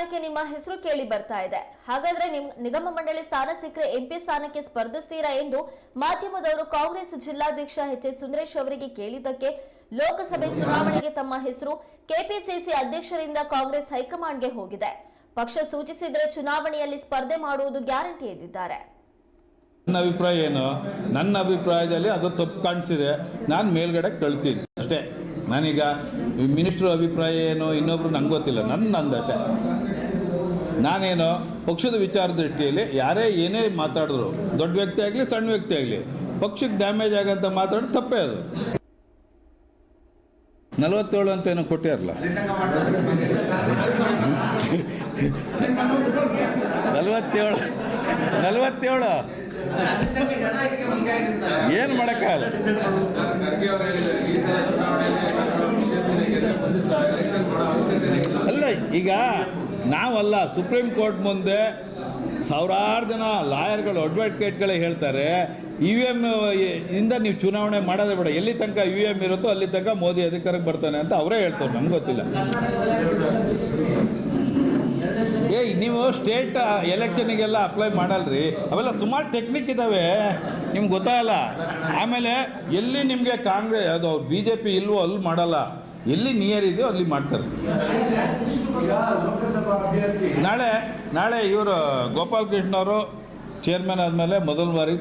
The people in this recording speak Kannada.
ಸ್ಥಾನಕ್ಕೆ ನಿಮ್ಮ ಹೆಸರು ಕೇಳಿ ಬರ್ತಾ ಇದೆ. ಹಾಗಾದ್ರೆ ನಿಮ್ ನಿಗಮ ಮಂಡಳಿ ಸ್ಥಾನ ಸಿಕ್ಕರೆ ಎಂಪಿ ಸ್ಥಾನಕ್ಕೆ ಸ್ಪರ್ಧಿಸ್ತೀರಾ ಎಂದು ಮಾಧ್ಯಮದವರು ಕಾಂಗ್ರೆಸ್ ಜಿಲ್ಲಾಧ್ಯಕ್ಷ ಎಚ್ ಎಸ್ ಸುಂದರೇಶ್ ಅವರಿಗೆ ಕೇಳಿದ್ದಕ್ಕೆ ಲೋಕಸಭೆ ಚುನಾವಣೆಗೆ ತಮ್ಮ ಹೆಸರು ಕೆಪಿಸಿಸಿ ಅಧ್ಯಕ್ಷರಿಂದ ಕಾಂಗ್ರೆಸ್ ಹೈಕಮಾಂಡ್ಗೆ ಹೋಗಿದೆ. ಪಕ್ಷ ಸೂಚಿಸಿದ್ರೆ ಚುನಾವಣೆಯಲ್ಲಿ ಸ್ಪರ್ಧೆ ಮಾಡುವುದು ಗ್ಯಾರಂಟಿ ಎಂದಿದ್ದಾರೆ. ನನ್ನ ಅಭಿಪ್ರಾಯ ಏನು? ನನ್ನ ಅಭಿಪ್ರಾಯದಲ್ಲಿ ಅದು ತಪ್ಪು ಕಾಣಿಸಿದೆ. ನಾನು ಮೇಲ್ಗಡೆ ಕಳಿಸಿ ಅಷ್ಟೇ. ನಾನೀಗ ಮಿನಿಸ್ಟ್ರ್ ಅಭಿಪ್ರಾಯ ಏನು ಇನ್ನೊಬ್ರು ನಂಗೆ ಗೊತ್ತಿಲ್ಲ. ನನ್ನ ನಂದಷ್ಟೇ ನಾನೇನು ಪಕ್ಷದ ವಿಚಾರ ದೃಷ್ಟಿಯಲ್ಲಿ ಯಾರೇ ಏನೇ ಮಾತಾಡಿದ್ರು, ದೊಡ್ಡ ವ್ಯಕ್ತಿ ಆಗಲಿ, ಸಣ್ಣ ವ್ಯಕ್ತಿ ಆಗಲಿ, ಪಕ್ಷಕ್ಕೆ ಡ್ಯಾಮೇಜ್ ಆಗಂತ ಮಾತಾಡೋದು ತಪ್ಪೇ ಅದು. ನಲವತ್ತೇಳು ಅಂತ ಏನೋ ಕೊಟ್ಟಿರಲ್ಲ ನಲವತ್ತೇಳು ನಲವತ್ತೇಳು. ಏನು ಮಾಡೋಕ್ಕಾಗಲ್ಲ ಅಲ್ಲ, ಈಗ ನಾವಲ್ಲ ಸುಪ್ರೀಂ ಕೋರ್ಟ್ ಮುಂದೆ ಸಾವಿರಾರು ಜನ ಲಾಯರ್ಗಳು, ಅಡ್ವೊಕೇಟ್ಗಳೇ ಹೇಳ್ತಾರೆ, ಇ ವಿ ಎಂ ಇಂದ ನೀವು ಚುನಾವಣೆ ಮಾಡೋದೇ ಬೇಡ. ಎಲ್ಲಿ ತನಕ ಯು ಎಂ ಇರುತ್ತೋ ಅಲ್ಲಿ ತನಕ ಮೋದಿ ಅಧಿಕಾರಕ್ಕೆ ಬರ್ತಾನೆ ಅಂತ ಅವರೇ ಹೇಳ್ತಾರೆ, ನಮ್ಗೆ ಗೊತ್ತಿಲ್ಲ. ಏ ನೀವು ಸ್ಟೇಟ್ ಎಲೆಕ್ಷನಿಗೆಲ್ಲ ಅಪ್ಲೈ ಮಾಡಲ್ರಿ. ಅವೆಲ್ಲ ಸುಮಾರು ಟೆಕ್ನಿಕ್ ಇದ್ದಾವೆ ನಿಮ್ಗೆ ಗೊತ್ತಾಗಲ್ಲ ಆಮೇಲೆ ಎಲ್ಲಿ ನಿಮಗೆ ಕಾಂಗ್ರೆಸ್ ಅದು ಬಿ ಜೆ ಪಿ ಇಲ್ವೋ ಅಲ್ಲಿ ಮಾಡಲ್ಲ. ಎಲ್ಲಿ ನಿಯರ್ ಇದೆಯೋ ಅಲ್ಲಿ ಮಾಡ್ತಾರೆ. ನಾಳೆ ನಾಳೆ ಇವರು ಗೋಪಾಲ್ ಕೃಷ್ಣ ಅವರು ಚೇರ್ಮನ್ ಆದಮೇಲೆ ಮೊದಲ ಬಾರಿಗೆ